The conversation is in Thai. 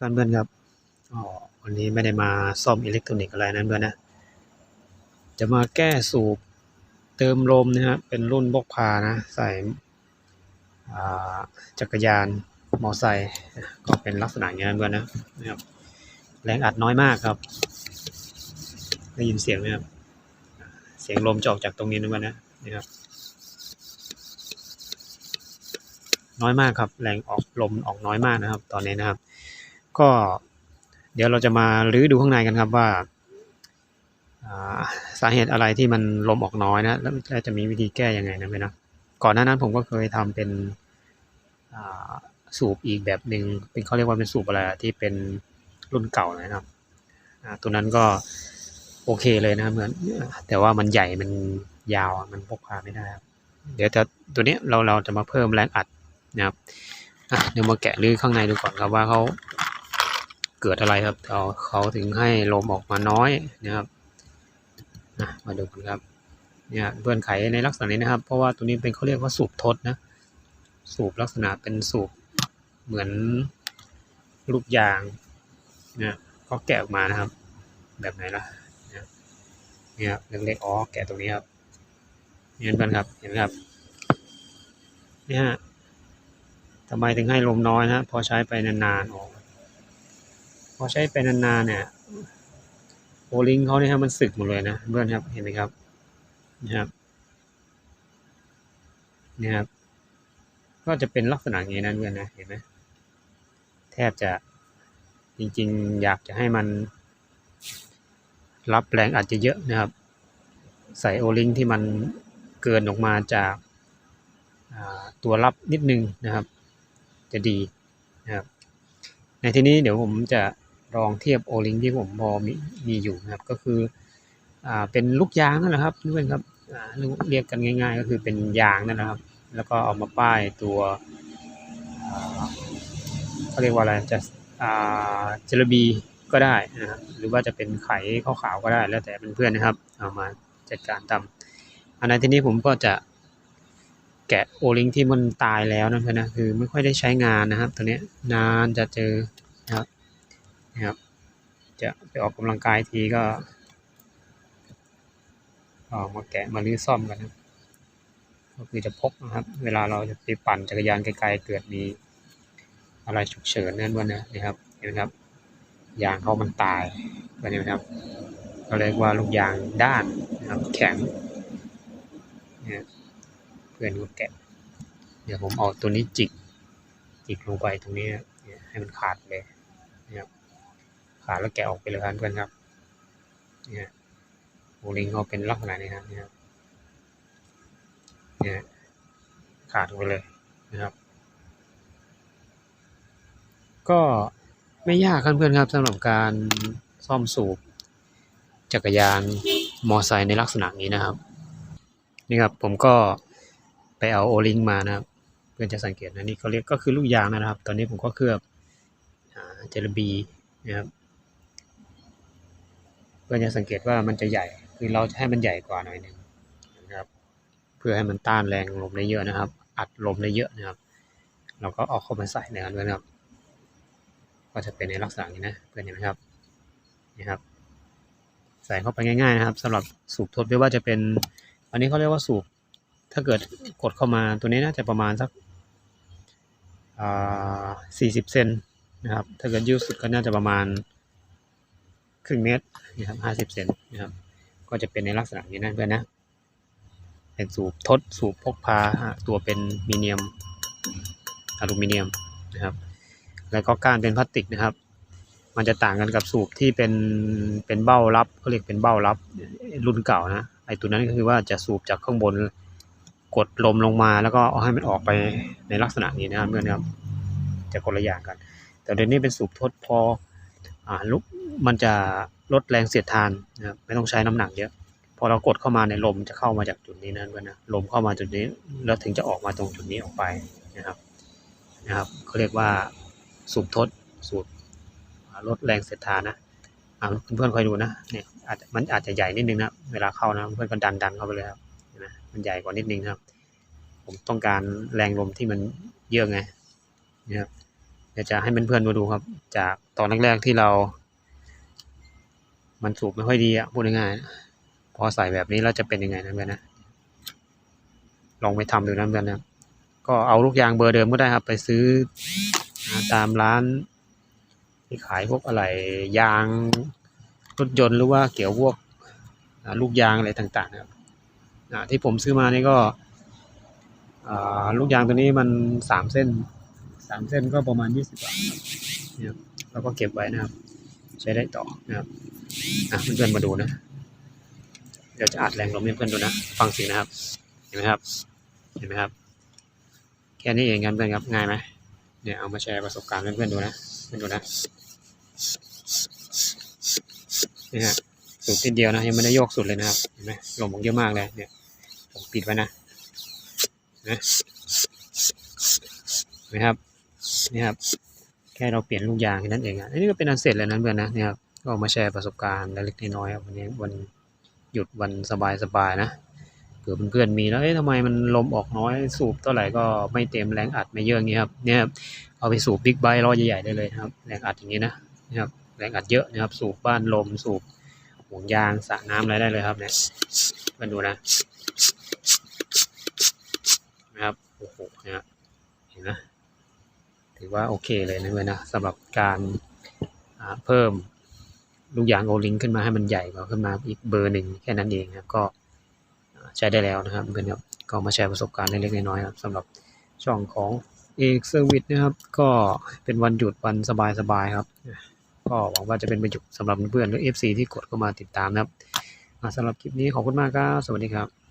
ครับเพื่อนครับอ๋อวันนี้ไม่ได้มาซ่อมอิเล็กทรอนิกส์อะไรนะเพื่อนนะ จะมาแก้สูบเติมลมนะฮะเป็นรุ่นบกพานะ ใส่อ่าจักรยานมอไซค์ก็เป็นลักษณะอย่างนั้นเพื่อนนะนะครับ แรงอัดน้อยมากครับได้ยินเสียงไหมครับ เสียงลมจะออกจากตรงนี้นะเพื่อนนะนะครับ น้อยมากครับ แรงออกลมออกน้อยมากนะครับ ตอนนี้นะครับ ก็ เดี๋ยวเราจะมารื้อดูข้างในกันครับว่าสาเหตุอะไรที่มันลมออกน้อยนะแล้วจะมีวิธีแก้ยังไงนะเพื่นะก่อนหน้านั้นผมก็เคยทำเป็นสูบอีกแบบหนึ่งเป็นเขาเรียกว่าเป็นสูบอะไรที่เป็นรุ่นเก่านะครับตัวนั้นก็โอเคเลยนะเหมือนแต่ว่ามันใหญ่มันยาวมันพกพาไม่ได้ครับเดี๋ยวจะตัวนี้เราเราจะมาเพิ่มแรงอัดนะครับเดี๋ยวมาแกะรื้อข้างในดูก่อนครับว่าเขา เกิดอะไรครับเขาเขาถึงให้ลมออกมาน้อยนะครับมาดูกันครับเนี่ยเพื่อนไขในลักษณะนี้นะครับ เพราะว่าตัวนี้เป็นเขาเรียกว่าสูบทดนะ สูบลักษณะเป็นสูบเหมือนลูกยางนะก็แกะออกมานะครับ แบบไหนล่ะเนี่ยเนี่ยครับเล็กๆอ๋อแกะตรงนี้ครับเห็นกันครับเห็นไหมครับเนี่ยทำไมถึงให้ลมน้อยนะพอใช้ไปนานๆอ๋อ พอใช้ไปนานๆเนี่ยโอลิงเขาเนี่ยครับมันสึกหมดเลยนะเพื่อนครับเห็นไหมครับนะครับนี่ครับ ก็จะเป็นลักษณะอย่างนี้นะเพื่อนนะเห็นไหมแทบจะจริงๆ อยากจะให้มัน รับแรงอาจจะเยอะนะครับ ใส่โอลิงที่มันเกินออกมาจากตัวรับนิดนึงนะครับ จะดีนะครับในที่นี้เดี๋ยวผมจะ ลองเทียบโอลิงที่ผมพอมีมีอยู่นะครับ ก็คืออ่าเป็นลูกยางนั่นแหละครับเพื่อนครับเรียกกันง่าย ๆ ก็คือเป็นยางนั่นแหละครับ แล้วก็เอามาป้ายตัวเขาเรียกว่าอะไรจะอ่าเจลบีก็ได้นะครับหรือว่าจะเป็นไข่ขาวๆก็ได้แล้วแต่เพื่อนๆนะครับ เอามาจัดการทำอันในที่นี้ผมก็จะแกะโอลิงที่มันตายแล้วนะเพื่อนนะคือไม่ค่อยได้ใช้งานนะครับ ตัวนี้นานจะเจอนะครับ นะครับจะไปออกกำลังกายทีก็เอามาแกะมาลื้อซ่อมกันนะก็คือจะพกนะครับ เวลาเราจะไปปั่นจักรยานไกลๆเกิดมีอะไรฉุกเฉินนั่นวันนะนะครับเห็นไหมครับยางเขามันตายเห็นไหมครับก็เรียกว่าลูกยางด้านนะครับแข็งเนี่ยเพื่อนก็แกะ เดี๋ยวผมเอาตัวนี้จิกจิกลงไปตรงนี้ให้มันขาดเลยนะครับ ขาดแล้วแกะออกไปเลยครับเพื่อนครับเนี่ยโอลิงเขาเป็นลักษณะนี้ครับเนี่ยเนี่ยขาดไปเลยนะครับ ก็ไม่ยากครับเพื่อนครับสำหรับการซ่อมสูบจักรยานมอไซค์ในลักษณะนี้นะครับนี่ครับผมก็ไปเอาโอลิงมานะครับเพื่อนจะสังเกตนะนี่เขาเรียกก็คือลูกยางนะครับ ตอนนี้ผมก็เคลือบเจลบีนะครับ เพื่อจะสังเกตว่ามันจะใหญ่ คือเราจะให้มันใหญ่กว่าหน่อยหนึ่งนะครับ เพื่อให้มันต้านแรงลมได้เยอะนะครับ อัดลมได้เยอะนะครับ เราก็เอาเข้ามาใส่ในกันด้วยนะครับ ก็จะเป็นในลักษณะนี้นะเพื่อนเห็นไหมครับนี่ครับ ใส่เข้าไปง่าย ๆ นะครับสำหรับสูบทดไม่ว่าจะเป็น อันนี้เขาเรียกว่าสูบ ถ้าเกิดกดเข้ามาตัวนี้น่าจะประมาณสักอ่าสี่สิบเซนนะครับ ถ้าเกิดยืดสุดก็น่าจะประมาณ ครึ่งเมตรนะครับห้าสิบเซนนะครับ ก็จะเป็นในลักษณะนี้นะเพื่อนนะ เป็นสูบทดสูบพกพาตัวเป็นมีเนียมอลูมิเนียมนะครับ แล้วก็ก้านเป็นพลาสติกนะครับ มันจะต่างกันกับสูบที่เป็นเป็นเบ้ารับเขาเรียกเป็นเบ้ารับรุ่นเก่านะ ไอตัวนั้นก็คือว่าจะสูบจากข้างบนกดลมลงมาแล้วก็เอาให้มันออกไปในลักษณะนี้นะครับเพื่อนครับจะคนละอย่างกัน แต่เดี๋ยวนี้เป็นสูบทดพอ ลุกมันจะลดแรงเสียดทานนะครับไม่ต้องใช้น้ำหนักเยอะ พอเรากดเข้ามาในลมจะเข้ามาจากจุดนี้นะเพื่อนนะลมเข้ามาจุดนี้แล้วถึงจะออกมาตรงจุดนี้ออกไปนะครับนะครับเขาเรียกว่าสูบทดสูบลดแรงเสียดทานนะอ่าเพื่อนๆคอยดูนะเนี่ยอาจมันอาจจะใหญ่นิดนึงนะเวลาเข้านะเพื่อนก็ดันดันเข้าไปเลยครับนไหมมันใหญ่กว่านิดนึงครับ ผมต้องการแรงลมที่มันเยอะไงนะครับ เดี๋ยวจะให้เพื่อนๆดูดูครับ จากตอนแรกๆที่เรา มันสูบไม่ค่อยดีอะพูดง่ายๆพอใส่แบบนี้แล้วจะเป็นยังไงนะเพื่อนนะลองไปทำดูนะเพื่อนนะก็เอาลูกยางเบอร์เดิมก็ได้ครับ ไปซื้อตามร้านที่ขายพวกอะไรยางรถยนต์หรือว่าเกี่ยวพวกลูกยางอะไรต่างๆนะครับที่ผมซื้อมานี่ก็ลูกยางตัวนี้มันสามเส้น สามเส้นก็ประมาณยี่สิบบาทครับเนี่ยครับแล้วก็เก็บไว้นะครับ ใช้ได้ต่อนะครับอะเพื่อนๆมาดูนะเดี๋ยวจะอัดแรงลมให้เพื่อนดูนะ ฟังเสียงนะครับ เห็นไหมครับ เห็นไหมครับ แค่นี้เองกันเพื่อนครับง่ายไหมเนี่ยเอามาแชร์ประสบการณ์เพื่อนๆดูนะเพื่อนดูนะนี่ฮะสูบทีเดียวนะยังไม่ได้โยกสุดเลยนะครับเห็นไหมลมผมเยอะมากเลยเนี่ยผมปิดไว้นะนะเห็นไหมครับ นี่ครับแค่เราเปลี่ยนลูกยางแค่นั้นเองอะอันนี้ก็เป็นอันเสร็จแล้วนะเพื่อนนะเนี่ยครับก็มาแชร์ประสบการณ์เล็กน้อยครับวันนี้วันหยุดวันสบายๆนะเผื่อเพื่อนๆมีแล้วเอ๊ะทำไมมันลมออกน้อยสูบเท่าไหร่ก็ไม่เต็มแรงอัดไม่เยอะอย่างนี้ครับเนี่ยครับเอาไปสูบบิ๊กไบค์ล้อใหญ่ๆได้เลยครับแรงอัดอย่างนี้นะนะครับแรงอัดเยอะนะครับสูบบ้านลมสูบห่วงยางสระน้ำอะไรได้เลยครับเนี่ยมาดูนะนะครับโอ้โหนะครับเห็นไหม ถือว่าโอเคเลยนะเว้ยนะสำหรับการเพิ่มลูกยางโอลิงขึ้นมาให้มันใหญ่กว่าขึ้นมาอีกเบอร์หนึ่งแค่นั้นเองครับก็ใช้ได้แล้วนะครับเพื่อนครับก็มาแชร์ประสบการณ์เล็กๆน้อยๆครับสำหรับช่องของเอกเซอร์วิสนะครับ ก็เป็นวันหยุดวันสบายๆครับ ก็หวังว่าจะเป็นประโยชน์สำหรับเพื่อนๆหรือ FC ที่กดเข้ามาติดตามนะครับสำหรับคลิปนี้ขอบคุณมากครับ สวัสดีครับ